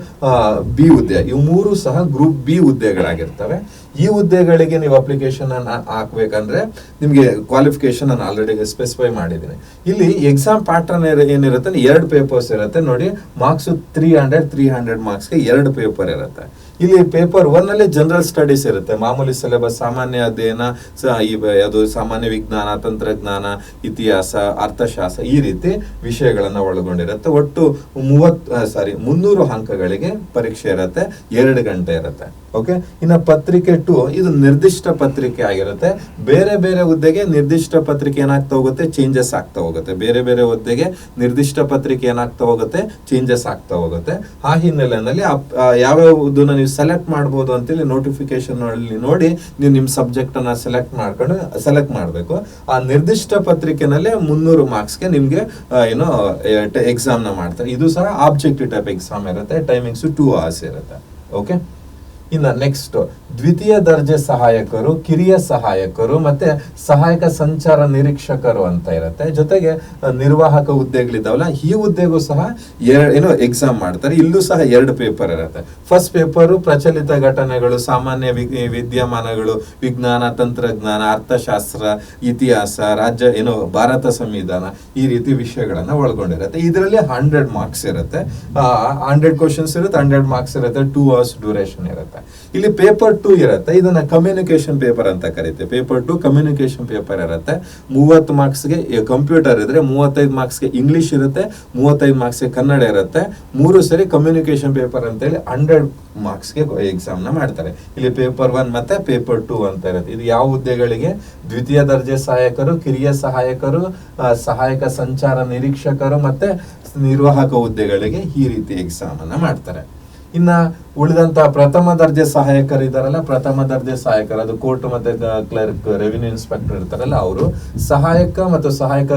ಬಿ ಹುದ್ದೆ. ಇವು ಮೂರು ಸಹ ಗ್ರೂಪ್ ಬಿ ಹುದ್ದೆಗಳಾಗಿರ್ತವೆ. ಈ ಹುದ್ದೆಗಳಿಗೆ ನೀವು ಅಪ್ಲಿಕೇಶನ್ ಹಾಕ್ಬೇಕಂದ್ರೆ ನಿಮಗೆ ಕ್ವಾಲಿಫಿಕೇಶನ್ ನಾನು ಆಲ್ರೆಡಿ ಸ್ಪೆಸಿಫೈ ಮಾಡಿದ್ದೀನಿ. ಇಲ್ಲಿ ಎಕ್ಸಾಮ್ ಪ್ಯಾಟರ್ನ್ ಏನಿರುತ್ತೆ? ಎರಡು ಪೇಪರ್ಸ್ ಇರುತ್ತೆ. ನೋಡಿ marks three hundred three hundred ಮಾರ್ಕ್ಸ್ಗೆ ಎರಡು ಪೇಪರ್ ಇರುತ್ತೆ. ಇಲ್ಲಿ ಪೇಪರ್ ಒನ್ ಅಲ್ಲಿ ಜನರಲ್ ಸ್ಟಡೀಸ್ ಇರುತ್ತೆ. ಮಾಮೂಲಿ ಸಿಲೆಬಸ್ ಸಾಮಾನ್ಯ ಅಧ್ಯಯನ ಅದು ಸಾಮಾನ್ಯ ವಿಜ್ಞಾನ, ತಂತ್ರಜ್ಞಾನ, ಇತಿಹಾಸ, ಅರ್ಥಶಾಸ್ತ್ರ, ಈ ರೀತಿ ವಿಷಯಗಳನ್ನ ಒಳಗೊಂಡಿರುತ್ತೆ. ಒಟ್ಟು ಮೂವತ್ ಸಾರಿ ಮುನ್ನೂರು ಅಂಕಗಳಿಗೆ ಪರೀಕ್ಷೆ ಇರುತ್ತೆ. ಎರಡು ಗಂಟೆ ಇರುತ್ತೆ. ಓಕೆ ಇನ್ನು ಪತ್ರಿಕೆ ಟು ಇದು ನಿರ್ದಿಷ್ಟ ಪತ್ರಿಕೆ ಆಗಿರುತ್ತೆ. ಬೇರೆ ಬೇರೆ ಹುದ್ದೆಗೆ ನಿರ್ದಿಷ್ಟ ಪತ್ರಿಕೆ ಏನಾಗ್ತಾ ಹೋಗುತ್ತೆ? ಚೇಂಜಸ್ ಆಗ್ತಾ ಹೋಗುತ್ತೆ. ಬೇರೆ ಬೇರೆ ಹುದ್ದೆಗೆ ನಿರ್ದಿಷ್ಟ ಪತ್ರಿಕೆ ಏನಾಗ್ತಾ ಹೋಗುತ್ತೆ? ಚೇಂಜಸ್ ಆಗ್ತಾ ಹೋಗುತ್ತೆ. ಆ ಹಿನ್ನೆಲೆಯಲ್ಲಿ ಯಾವ್ಯಾವುದನ್ನ ನೀವು ಸೆಲೆಕ್ಟ್ ಮಾಡ್ಬೋದು ಅಂತೇಳಿ ನೋಟಿಫಿಕೇಶನ್ ಅಲ್ಲಿ ನೋಡಿ ನೀವು ನಿಮ್ಮ ಸಬ್ಜೆಕ್ಟ್ ಅನ್ನ ಸೆಲೆಕ್ಟ್ ಮಾಡ್ಕೊಂಡು ಸೆಲೆಕ್ಟ್ ಮಾಡಬೇಕು. ಆ ನಿರ್ದಿಷ್ಟ ಪತ್ರಿಕೆನಲ್ಲೇ ಮುನ್ನೂರು ಮಾರ್ಕ್ಸ್ಗೆ ನಿಮಗೆ ಏನೋ ಎಕ್ಸಾಮ್ನ ಮಾಡ್ತಾರೆ. ಇದು ಸಹ ಆಬ್ಜೆಕ್ಟಿವ್ ಟೈಪ್ ಎಕ್ಸಾಮ್ ಇರುತ್ತೆ. ಟೈಮಿಂಗ್ಸ್ ಟೂ ಅವರ್ಸ್ ಇರುತ್ತೆ. ಓಕೆ ಇನ್ನ ನೆಕ್ಸ್ಟ್ ದ್ವಿತೀಯ ದರ್ಜೆ ಸಹಾಯಕರು, ಕಿರಿಯ ಸಹಾಯಕರು ಮತ್ತೆ ಸಹಾಯಕ ಸಂಚಾರ ನಿರೀಕ್ಷಕರು ಅಂತ ಇರುತ್ತೆ. ಜೊತೆಗೆ ನಿರ್ವಾಹಕ ಹುದ್ದೆಗಳಿದ್ದಾವಲ್ಲ, ಈ ಹುದ್ದೆಗೂ ಸಹ ಎರಡು, ಏನು ಎಕ್ಸಾಮ್ ಮಾಡ್ತಾರೆ. ಇಲ್ಲೂ ಸಹ ಎರಡು ಪೇಪರ್ ಇರುತ್ತೆ. ಫಸ್ಟ್ ಪೇಪರು ಪ್ರಚಲಿತ ಘಟನೆಗಳು, ಸಾಮಾನ್ಯ ವಿದ್ಯಮಾನಗಳು, ವಿಜ್ಞಾನ, ತಂತ್ರಜ್ಞಾನ, ಅರ್ಥಶಾಸ್ತ್ರ, ಇತಿಹಾಸ, ರಾಜ್ಯ, ಏನು ಭಾರತ ಸಂವಿಧಾನ, ಈ ರೀತಿ ವಿಷಯಗಳನ್ನ ಒಳಗೊಂಡಿರುತ್ತೆ. ಇದರಲ್ಲಿ ಹಂಡ್ರೆಡ್ ಮಾರ್ಕ್ಸ್ ಇರುತ್ತೆ. ಹಂಡ್ರೆಡ್ ಕ್ವಶನ್ಸ್ ಇರುತ್ತೆ ಹಂಡ್ರೆಡ್ ಮಾರ್ಕ್ಸ್ ಇರುತ್ತೆ ಟೂ ಅವರ್ಸ್ ಡ್ಯೂರೇಷನ್ ಇರುತ್ತೆ. ಇಲ್ಲಿ ಪೇಪರ್ ಟು ಇರುತ್ತೆ. ಇದನ್ನ ಕಮ್ಯುನಿಕೇಶನ್ ಪೇಪರ್ ಅಂತ ಕರೀತೀವಿ. ಪೇಪರ್ ಟು ಕಮ್ಯುನಿಕೇಶನ್ ಪೇಪರ್ ಇರುತ್ತೆ. ಮೂವತ್ತು ಮಾರ್ಕ್ಸ್ಗೆ ಕಂಪ್ಯೂಟರ್ ಇದ್ರೆ ಮೂವತ್ತೈದು ಮಾರ್ಕ್ಸ್ಗೆ ಇಂಗ್ಲಿಷ್ ಇರುತ್ತೆ, ಮೂವತ್ತೈದು ಮಾರ್ಕ್ಸ್ಗೆ ಕನ್ನಡ ಇರುತ್ತೆ. ಮೂರು ಸರಿ ಕಮ್ಯುನಿಕೇಶನ್ ಪೇಪರ್ ಅಂತೇಳಿ ಹಂಡ್ರೆಡ್ ಮಾರ್ಕ್ಸ್ಗೆ ಎಕ್ಸಾಮ್ನ ಮಾಡ್ತಾರೆ. ಇಲ್ಲಿ ಪೇಪರ್ ಒನ್ ಮತ್ತೆ ಪೇಪರ್ ಟು ಅಂತ ಇರುತ್ತೆ. ಇದು ಯಾವ ಹುದ್ದೆಗಳಿಗೆ? ದ್ವಿತೀಯ ದರ್ಜೆ ಸಹಾಯಕರು, ಕಿರಿಯ ಸಹಾಯಕರು ಸಹಾಯಕ ಸಂಚಾರ ನಿರೀಕ್ಷಕರು ಮತ್ತೆ ನಿರ್ವಾಹಕ ಹುದ್ದೆಗಳಿಗೆ ಈ ರೀತಿ ಎಕ್ಸಾಮ್ ಮಾಡ್ತಾರೆ. ಇನ್ನ ಉಳಿದಂತ ಪ್ರಥಮ ದರ್ಜೆ ಸಹಾಯಕರು ಇದಾರಲ್ಲ ಪ್ರಥಮ ದರ್ಜೆ ಸಹಾಯಕರು. ಅದು ಕೋರ್ಟ್ ಮತ್ತೆ ಕ್ಲರ್ಕ್, ರೆವಿನ್ಯೂ ಇನ್ಸ್ಪೆಕ್ಟರ್ ಇರ್ತಾರಲ್ಲ, ಅವರು ಸಹಾಯಕ ಮತ್ತು ಸಹಾಯಕ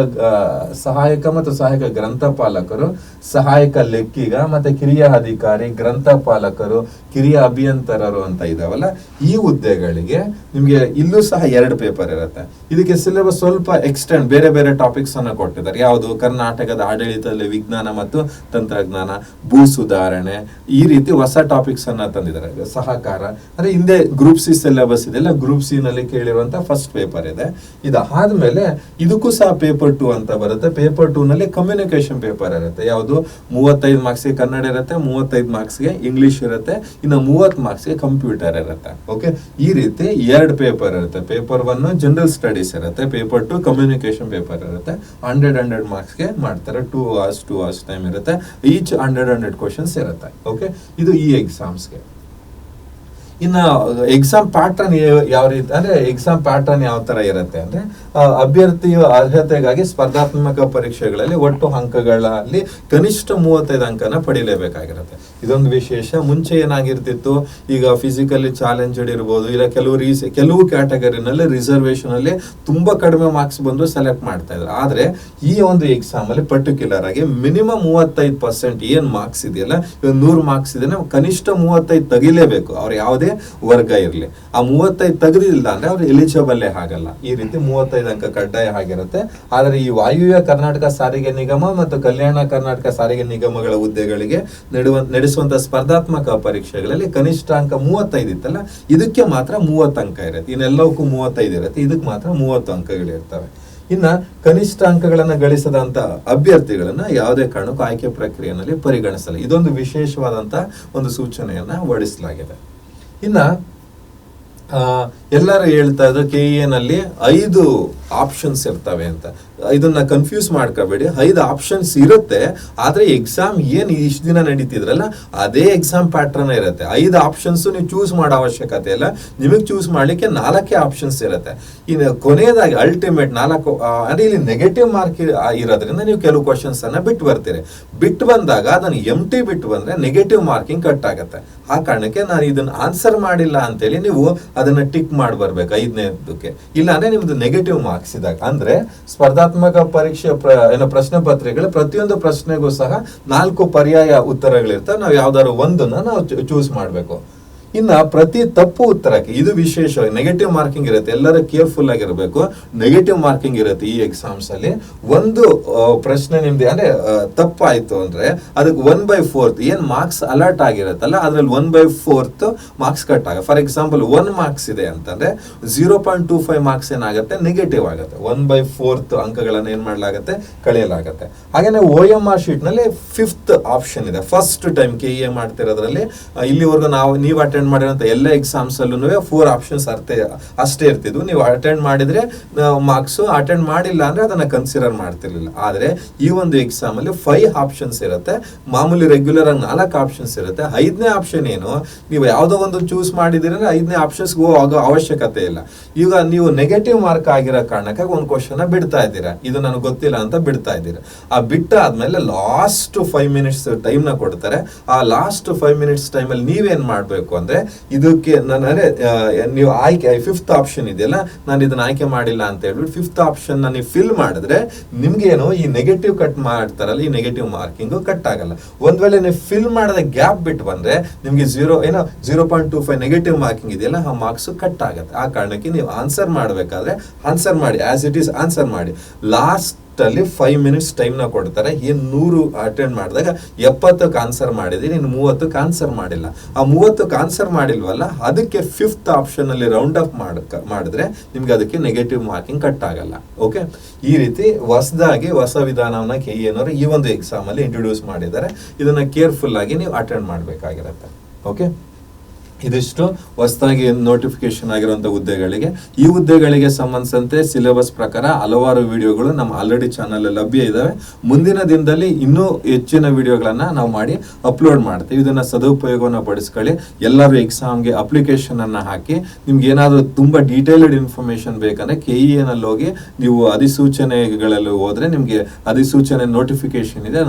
ಸಹಾಯಕ ಮತ್ತು ಸಹಾಯಕ ಗ್ರಂಥಪಾಲಕರು, ಸಹಾಯಕ ಲೆಕ್ಕಿಗ ಮತ್ತೆ ಕಿರಿಯ ಅಧಿಕಾರಿ, ಗ್ರಂಥಪಾಲಕರು, ಕಿರಿಯ ಅಭಿಯಂತರರು ಅಂತ ಇದಾವಲ್ಲ, ಈ ಹುದ್ದೆಗಳಿಗೆ ನಿಮ್ಗೆ ಇಲ್ಲೂ ಸಹ ಎರಡು ಪೇಪರ್ ಇರುತ್ತೆ. ಇದಕ್ಕೆ ಸಿಲೆಬಸ್ ಸ್ವಲ್ಪ ಎಕ್ಸ್ಟೆಂಡ್, ಬೇರೆ ಬೇರೆ ಟಾಪಿಕ್ಸ್ ಅನ್ನ ಕೊಟ್ಟಿದ್ದಾರೆ. ಯಾವುದು ಕರ್ನಾಟಕದ ಆಡಳಿತದಲ್ಲಿ ವಿಜ್ಞಾನ ಮತ್ತು ತಂತ್ರಜ್ಞಾನ, ಭೂ ಸುಧಾರಣೆ, ಈ ರೀತಿ ಹೊಸ ಟಾಪಿಕ್ಸ್ ಅನ್ನ ತಂದಿದ್ದಾರೆ. ಸಹಕಾರ, ಅಂದ್ರೆ ಹಿಂದೆ ಗ್ರೂಪ್ ಸಿ ಸಿಲೆಬಸ್ ಇದೆಲ್ಲ ಗ್ರೂಪ್ ಸಿ ನಲ್ಲಿ ಕೇಳಿರುವಂತ ಫಸ್ಟ್ ಪೇಪರ್ ಇದೆ. ಇದಾದ್ಮೇಲೆ ಇದಕ್ಕೂ ಸಹ ಪೇಪರ್ ಟು ಅಂತ ಬರುತ್ತೆ. ಪೇಪರ್ ಟೂ ನಲ್ಲಿ ಕಮ್ಯುನಿಕೇಶನ್ ಪೇಪರ್ ಇರುತ್ತೆ. ಯಾವುದು? ಮೂವತ್ತೈದು ಮಾರ್ಕ್ಸ್ಗೆ ಕನ್ನಡ ಇರುತ್ತೆ, ಮೂವತ್ತೈದು ಮಾರ್ಕ್ಸ್ಗೆ ಇಂಗ್ಲಿಷ್ ಇರುತ್ತೆ, ಇನ್ನು ಮೂವತ್ತು ಮಾರ್ಕ್ಸ್ಗೆ ಕಂಪ್ಯೂಟರ್ ಇರುತ್ತೆ. ಓಕೆ ಈ ರೀತಿ ಎರಡು ಪೇಪರ್ ಇರುತ್ತೆ. ಪೇಪರ್ ಒನ್ ಜನರಲ್ ಸ್ಟಡೀಸ್ ಇರುತ್ತೆ ಪೇಪರ್ ಟು ಕಮ್ಯುನಿಕೇಶನ್ ಪೇಪರ್ ಇರುತ್ತೆ. ಹಂಡ್ರೆಡ್ ಹಂಡ್ರೆಡ್ ಮಾರ್ಕ್ಸ್ಗೆ ಮಾಡ್ತಾರೆ. Two hours two hours time ಇರುತ್ತೆ. ಈಚ್ ಹಂಡ್ರೆಡ್ ಹಂಡ್ರೆಡ್ ಕ್ವಶನ್ಸ್ ಇರುತ್ತೆ. ಓಕೆ ಇದು ಈ soundscape. ಇನ್ನ ಎಕ್ಸಾಮ್ ಪ್ಯಾಟರ್ನ್ ಯಾವ ರೀತಿ, ಅಂದ್ರೆ ಎಕ್ಸಾಮ್ ಪ್ಯಾಟರ್ನ್ ಯಾವ ತರ ಇರುತ್ತೆ ಅಂದ್ರೆ ಅಭ್ಯರ್ಥಿಯ ಅರ್ಹತೆಗಾಗಿ ಸ್ಪರ್ಧಾತ್ಮಕ ಪರೀಕ್ಷೆಗಳಲ್ಲಿ ಒಟ್ಟು ಅಂಕಗಳಲ್ಲಿ ಕನಿಷ್ಠ ಮೂವತ್ತೈದು ಅಂಕನ ಪಡಿಲೇಬೇಕಾಗಿರುತ್ತೆ. ಇದೊಂದು ವಿಶೇಷ. ಮುಂಚೆ ಏನಾಗಿರ್ತಿತ್ತು? ಈಗ ಫಿಸಿಕಲಿ ಚಾಲೆಂಜಡ್ ಇರ್ಬೋದು, ಇಲ್ಲ ಕೆಲವು ರೀಸ್, ಕೆಲವು ಕ್ಯಾಟಗರಿನಲ್ಲಿ ರಿಸರ್ವೇಶನ್ ಅಲ್ಲಿ ತುಂಬಾ ಕಡಿಮೆ ಮಾರ್ಕ್ಸ್ ಬಂದು ಸೆಲೆಕ್ಟ್ ಮಾಡ್ತಾ ಇದ್ರು. ಆದ್ರೆ, ಈ ಒಂದು ಎಕ್ಸಾಮ್ ಅಲ್ಲಿ ಪರ್ಟಿಕ್ಯುಲರ್ ಆಗಿ ಮಿನಿಮಮ್ ಮೂವತ್ತೈದು ಪರ್ಸೆಂಟ್ ಏನ್ ಮಾರ್ಕ್ಸ್ ಇದೆಯಲ್ಲ ನೂರು ಮಾರ್ಕ್ಸ್ ಇದೆ ಕನಿಷ್ಠ ಮೂವತ್ತೈದು ತೆಗಿಲೇಬೇಕು. ಅವ್ರು ಯಾವುದೇ ವರ್ಗ ಇರಲಿ. ಆ ಮೂವತ್ತೈದು ತೆಗೆದಿಲ್ಲ ಅಂದ್ರೆ ಅವ್ರು ಎಲಿಜಿಬಲ್ಲೇ ಆಗಲ್ಲ ಈ ರೀತಿ ಮೂವತ್ತೈದು ಅಂಕ ಕಡ್ಡಾಯ ಆಗಿರುತ್ತೆ. ಆದರೆ ಈ ವಾಯುವ್ಯ ಕರ್ನಾಟಕ ಸಾರಿಗೆ ನಿಗಮ ಮತ್ತು ಕಲ್ಯಾಣ ಕರ್ನಾಟಕ ಸಾರಿಗೆ ನಿಗಮಗಳ ಹುದ್ದೆಗಳಿಗೆ ನಡುವ ನಡೆಸುವಂತ ಸ್ಪರ್ಧಾತ್ಮಕ ಪರೀಕ್ಷೆಗಳಲ್ಲಿ ಕನಿಷ್ಠ ಅಂಕ ಮೂವತ್ತೈದು ಇತ್ತಲ್ಲ, ಇದಕ್ಕೆ ಮಾತ್ರ ಮೂವತ್ತು ಅಂಕ ಇರುತ್ತೆ. ಇನ್ನೆಲ್ಲವಕ್ಕೂ ಮೂವತ್ತೈದು ಇರುತ್ತೆ. ಇದಕ್ಕೆ ಮಾತ್ರ ಮೂವತ್ತು ಅಂಕಗಳಿರ್ತವೆ ಇನ್ನ ಕನಿಷ್ಠ ಅಂಕಗಳನ್ನ ಗಳಿಸದಂತ ಅಭ್ಯರ್ಥಿಗಳನ್ನ ಯಾವುದೇ ಕಾರಣಕ್ಕೂ ಆಯ್ಕೆ ಪ್ರಕ್ರಿಯೆಯಲ್ಲಿ ಪರಿಗಣಿಸಲ್ಲ. ಇದೊಂದು ವಿಶೇಷವಾದಂತ ಒಂದು ಸೂಚನೆಯನ್ನ ಹೊರಡಿಸಲಾಗಿದೆ. ಇನ್ನ ಆ, ಎಲ್ಲರೂ ಹೇಳ್ತಾ ಇದ್ರು ಕೆ ನಲ್ಲಿ ಐದು ಆಪ್ಷನ್ಸ್ ಇರ್ತವೆ ಅಂತ. ಇದನ್ನ ಕನ್ಫ್ಯೂಸ್ ಮಾಡ್ಕೋಬೇಡಿ. ಐದು ಆಪ್ಷನ್ಸ್ ಇರುತ್ತೆ. ಆದ್ರೆ ಎಕ್ಸಾಮ್ ಏನ್ ಇಷ್ಟು ದಿನ ನಡೀತಿದ್ರಲ್ಲ, ಅದೇ ಎಕ್ಸಾಮ್ ಪ್ಯಾಟ್ರನ್ ಇರುತ್ತೆ. ಐದು ಆಪ್ಷನ್ಸ್ ನೀವು ಚೂಸ್ ಮಾಡೋ ಅವಶ್ಯಕತೆ ಇಲ್ಲ. ನಿಮಗೆ ಚೂಸ್ ಮಾಡ್ಲಿಕ್ಕೆ ನಾಲ್ಕೇ ಆಪ್ಷನ್ಸ್ ಇರುತ್ತೆ. ಇನ್ನು ಕೊನೆಯದಾಗಿ ಅಲ್ಟಿಮೇಟ್ ನಾಲ್ಕು ಅದೇ ಅಂದ್ರೆ ಇಲ್ಲಿ ನೆಗೆಟಿವ್ ಮಾರ್ಕ್ ಇರೋದ್ರಿಂದ ನೀವು ಕೆಲವು ಕ್ವಶನ್ಸ್ ಅನ್ನ ಬಿಟ್ಟು ಬರ್ತೀರಿ. ಬಿಟ್ಟು ಬಂದಾಗ ಅದನ್ನು ಎಂ ಟಿ ಬಿಟ್ಟು ಬಂದ್ರೆ ನೆಗೆಟಿವ್ ಮಾರ್ಕಿಂಗ್ ಕಟ್ ಆಗುತ್ತೆ. ಆ ಕಾರಣಕ್ಕೆ ನಾನು ಇದನ್ನ ಆನ್ಸರ್ ಮಾಡಿಲ್ಲ ಅಂತೇಳಿ ನೀವು ಅದನ್ನ ಟಿಕ್ ಮಾಡಿ ಬರ್ಬೇಕು ಐದನೇದಕ್ಕೆ. ಇಲ್ಲ ಅಂದ್ರೆ ನಿಮ್ದು ನೆಗೆಟಿವ್ ಮಾರ್ಕ್ಸ್ ಇದಾಗ. ಅಂದ್ರೆ ಸ್ಪರ್ಧಾತ್ಮಕ ಪರೀಕ್ಷೆ ಪ್ರ- ಏನೋ ಪ್ರಶ್ನೆ ಪತ್ರಿಕೆಗಳು ಪ್ರತಿಯೊಂದು ಪ್ರಶ್ನೆಗೂ ಸಹ ನಾಲ್ಕು ಪರ್ಯಾಯ ಉತ್ತರಗಳಿರ್ತವೆ. ನಾವು ಯಾವ್ದಾದ್ರು ಒಂದನ್ನ ನಾವು ಚೂಸ್ ಮಾಡಬೇಕು. ಇನ್ನ ಪ್ರತಿ ತಪ್ಪು ಉತ್ತರಕ್ಕೆ ಇದು ವಿಶೇಷವಾಗಿ ನೆಗೆಟಿವ್ ಮಾರ್ಕಿಂಗ್ ಇರುತ್ತೆ. ಎಲ್ಲರೂ ಕೇರ್ಫುಲ್ ಆಗಿರಬೇಕು. ನೆಗೆಟಿವ್ ಮಾರ್ಕಿಂಗ್ ಇರುತ್ತೆ ಈ ಎಕ್ಸಾಮ್ಸ್ ಅಲ್ಲಿ. ಒಂದು ಪ್ರಶ್ನೆ ನಿಮ್ದು ಅಂದ್ರೆ ತಪ್ಪಾಯ್ತು ಅಂದ್ರೆ ಅದಕ್ಕೆ ಒನ್ ಬೈ ಫೋರ್ತ್ ಏನ್ ಮಾರ್ಕ್ಸ್ ಅಲರ್ಟ್ ಆಗಿರುತ್ತಲ್ಲ, ಅದ್ರಲ್ಲಿ one by fourth marks cut ಆಗ ಫಾರ್ ಎಕ್ಸಾಂಪಲ್ ಒನ್ ಮಾರ್ಕ್ಸ್ ಇದೆ ಅಂತಂದ್ರೆ zero point two five marks ಏನಾಗುತ್ತೆ? ನೆಗೆಟಿವ್ ಆಗುತ್ತೆ. ಒನ್ ಬೈ ಫೋರ್ತ್ ಅಂಕಗಳನ್ನ ಏನ್ ಮಾಡಲಾಗುತ್ತೆ? ಕಳೆಯಲಾಗುತ್ತೆ. ಹಾಗೇನೆ ಓ ಎಂ ಆರ್ ಶೀಟ್ನಲ್ಲಿ ಫಿಫ್ತ್ ಆಪ್ಷನ್ ಇದೆ. ಫಸ್ಟ್ ಟೈಮ್ ಕೆ ಎ ಮಾಡ್ತಿರೋದ್ರಲ್ಲಿ ಇಲ್ಲಿವರೆಗೂ ನಾವು ನೀವು ಅಟೆಂಡ್ ಮಾಡಿರೋಂಥ ಎಲ್ಲ ಎಕ್ಸಾಮ್ಸ್ ಅಲ್ಲೂ ಫೋರ್ ಆಪ್ಷನ್ಸ್ ಅರ್ಥ ಅಷ್ಟೇ ಇರ್ತಿದ್ವು. ನೀವು ಅಟೆಂಡ್ ಮಾಡಿದ್ರೆ ಮಾರ್ಕ್ಸ್ ಅಟೆಂಡ್ ಮಾಡಿಲ್ಲ ಅಂದ್ರೆ ಅದನ್ನ ಕನ್ಸಿಡರ್ ಮಾಡ್ತಿರ್ಲಿಲ್ಲ. ಆದ್ರೆ ಈ ಒಂದು ಎಕ್ಸಾಮ್ ಅಲ್ಲಿ ಫೈವ್ ಆಪ್ಷನ್ಸ್ ಇರುತ್ತೆ. ಮಾಮೂಲಿ ರೆಗ್ಯುಲರ್ ಆಗಿ ನಾಲ್ಕು ಆಪ್ಷನ್ಸ್ ಇರುತ್ತೆ. ಐದನೇ ಆಪ್ಷನ್ ಏನು? ನೀವು ಯಾವುದೋ ಒಂದು ಚೂಸ್ ಮಾಡಿದಿರ ಐದನೇ ಆಪ್ಷನ್ಸ್ ಹೋಗೋ ಅವಶ್ಯಕತೆ ಇಲ್ಲ. ಈಗ ನೀವು ನೆಗೆಟಿವ್ ಮಾರ್ಕ್ ಆಗಿರೋ ಕಾರಣಕ್ಕೆ ಒಂದು ಕ್ವಶನ್ ಬಿಡ್ತಾ ಇದ್ದೀರಾ. ಇದು ನನಗೆ ಗೊತ್ತಿಲ್ಲ ಅಂತ ಬಿಡ್ತಾ ಇದ್ದೀರಾ. ಆ ಬಿಟ್ಟಾದ್ಮೇಲೆ ಲಾಸ್ಟ್ ಫೈವ್ ಮಿನಿಟ್ಸ್ ಟೈಮ್ನ ಕೊಡ್ತಾರೆ. ಆ ಲಾಸ್ಟ್ ಫೈವ್ ಮಿನಿಟ್ಸ್ ಟೈಮಲ್ಲಿ ನೀವೇನ್ ಮಾಡ್ಬೇಕು ಅಂದ್ರೆ ಇದಕ್ಕೆ ನಾನು ನೀವು ಆಯ್ಕೆ ಫಿಫ್ತ್ ಆಪ್ಷನ್ ಇದೆಯಲ್ಲ, ನಾನು ಇದನ್ನ ಆಯ್ಕೆ ಮಾಡಿಲ್ಲ ಅಂತ ಹೇಳ್ಬಿಟ್ಟು ಫಿಫ್ತ್ ಆಪ್ಷನ್ ನೀವು ಫಿಲ್ ಮಾಡಿದ್ರೆ ನಿಮ್ಗೇನು ಈ ನೆಗೆಟಿವ್ ಕಟ್ ಮಾಡ್ತಾರಲ್ಲ, ಈ ನೆಗೆಟಿವ್ ಮಾರ್ಕಿಂಗ್ ಕಟ್ ಆಗಲ್ಲ. ಒಂದ್ ವೇಳೆ ನೀವು ಫಿಲ್ ಮಾಡಿದ ಗ್ಯಾಪ್ ಬಿಟ್ಟು ಬಂದ್ರೆ ನಿಮ್ಗೆ ಜೀರೋ ಏನೋ zero point two five negative marking ಇದೆಯಲ್ಲ, ಆ ಮಾರ್ಕ್ಸ್ ಕಟ್ ಆಗುತ್ತೆ. ಆ ಕಾರಣಕ್ಕೆ ನೀವು ಆನ್ಸರ್ ಮಾಡಬೇಕಾದ್ರೆ ಆನ್ಸರ್ ಮಾಡಿ ಆಸ್ ಇಟ್ ಈಸ್ ಆನ್ಸರ್ ಮಾಡಿ. ಲಾಸ್ಟ್ ಅಲ್ಲಿ ಫೈವ್ ಮಿನಿಟ್ಸ್ ಟೈಮ್ನ ಕೊಡ್ತಾರೆ. ಏನ್ ನೂರು ಅಟೆಂಡ್ ಮಾಡಿದಾಗ ಎಪ್ಪತ್ತಕ್ಕೆ ಆನ್ಸರ್ ಮಾಡಿದೀನಿ ಇನ್ನು ಮೂವತ್ತಕ್ಕೆ ಆನ್ಸರ್ ಮಾಡಿಲ್ಲ. ಆ ಮೂವತ್ತಕ್ಕೆ ಆನ್ಸರ್ ಮಾಡಿಲ್ವಲ್ಲ, ಅದಕ್ಕೆ ಫಿಫ್ತ್ ಆಪ್ಷನ್ ಅಲ್ಲಿ ರೌಂಡ್ ಅಪ್ ಮಾಡಕ, ಮಾಡಿದ್ರೆ ನಿಮ್ಗೆ ಅದಕ್ಕೆ ನೆಗೆಟಿವ್ ಮಾರ್ಕಿಂಗ್ ಕಟ್ ಆಗಲ್ಲ. ಓಕೆ ಈ ರೀತಿ ಹೊಸದಾಗಿ ಹೊಸ ವಿಧಾನವನ್ನ ಕೆ ಏನವರು ಈ ಒಂದು ಎಕ್ಸಾಮ್ ಅಲ್ಲಿ ಇಂಟ್ರೊಡ್ಯೂಸ್ ಮಾಡಿದ್ದಾರೆ. ಇದನ್ನ ಕೇರ್ಫುಲ್ ಆಗಿ ನೀವು ಅಟೆಂಡ್ ಮಾಡಬೇಕಾಗಿರುತ್ತೆ. ಓಕೆ ಇದಿಷ್ಟು ಹೊಸದಾಗಿ ನೋಟಿಫಿಕೇಶನ್ ಆಗಿರುವಂತಹ ಹುದ್ದೆಗಳಿಗೆ. ಈ ಹುದ್ದೆಗಳಿಗೆ ಸಂಬಂಧಿಸಿದಂತೆ ಸಿಲೆಬಸ್ ಪ್ರಕಾರ ಹಲವಾರು ವಿಡಿಯೋಗಳು ನಮ್ಮ ಆಲ್ರೆಡಿ ಚಾನಲ್ ಲಭ್ಯ ಇದ್ದಾವೆ ಮುಂದಿನ ದಿನದಲ್ಲಿ ಇನ್ನೂ ಹೆಚ್ಚಿನ ವಿಡಿಯೋಗಳನ್ನ ನಾವು ಮಾಡಿ ಅಪ್ಲೋಡ್ ಮಾಡ್ತೀವಿ. ಇದನ್ನ ಸದುಪಯೋಗವನ್ನು ಪಡಿಸ್ಕೊಳ್ಳಿ. ಎಲ್ಲರೂ ಎಕ್ಸಾಮ್ಗೆ ಅಪ್ಲಿಕೇಶನ್ ಅನ್ನ ಹಾಕಿ ನಿಮ್ಗೆ ಏನಾದರೂ ತುಂಬಾ ಡೀಟೇಲ್ಡ್ ಇನ್ಫಾರ್ಮೇಶನ್ ಬೇಕಂದ್ರೆ ಕೆ ಇ ನಲ್ಲಿ ಹೋಗಿ ನೀವು ಅಧಿಸೂಚನೆಗಳಲ್ಲಿ ಹೋದ್ರೆ ನಿಮ್ಗೆ ಅಧಿಸೂಚನೆ ನೋಟಿಫಿಕೇಶನ್ ಇದೆ.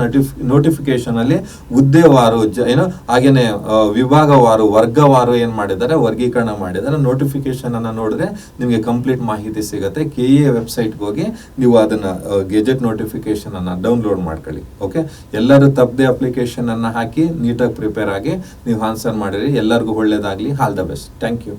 ನೋಟಿಫಿಕೇಶನ್ ಅಲ್ಲಿ ಹುದ್ದೆವಾರು ಏನು ಹಾಗೇನೆ ಆ, ವಿಭಾಗವಾರು ವರ್ಗವಾರು ಏನ್ ಮಾಡಿದ್ದಾರೆ, ವರ್ಗೀಕರಣ ಮಾಡಿದ್ದಾರೆ ನೋಟಿಫಿಕೇಶನ್ ಅನ್ನ ನೋಡಿದ್ರೆ ನಿಮಗೆ ಕಂಪ್ಲೀಟ್ ಮಾಹಿತಿ ಸಿಗುತ್ತೆ. ಕೆ ಎ ವೆಬ್ಸೈಟ್ಗೆ ಹೋಗಿ ನೀವು ಅದನ್ನ ಗೆಜೆಟ್ ನೋಟಿಫಿಕೇಶನ್ ಅನ್ನ ಡೌನ್ಲೋಡ್ ಮಾಡ್ಕೊಳ್ಳಿ ಓಕೆ ಎಲ್ಲರೂ ತಪ್ಪದೆ ಅಪ್ಲಿಕೇಶನ್ ಅನ್ನ ಹಾಕಿ ನೀಟಾಗಿ ಪ್ರಿಪೇರ್ ಆಗಿ, ನೀವು ಆನ್ಸರ್ ಮಾಡಿರಿ, ಎಲ್ಲರಿಗೂ ಒಳ್ಳೇದಾಗ್ಲಿ all the best thank you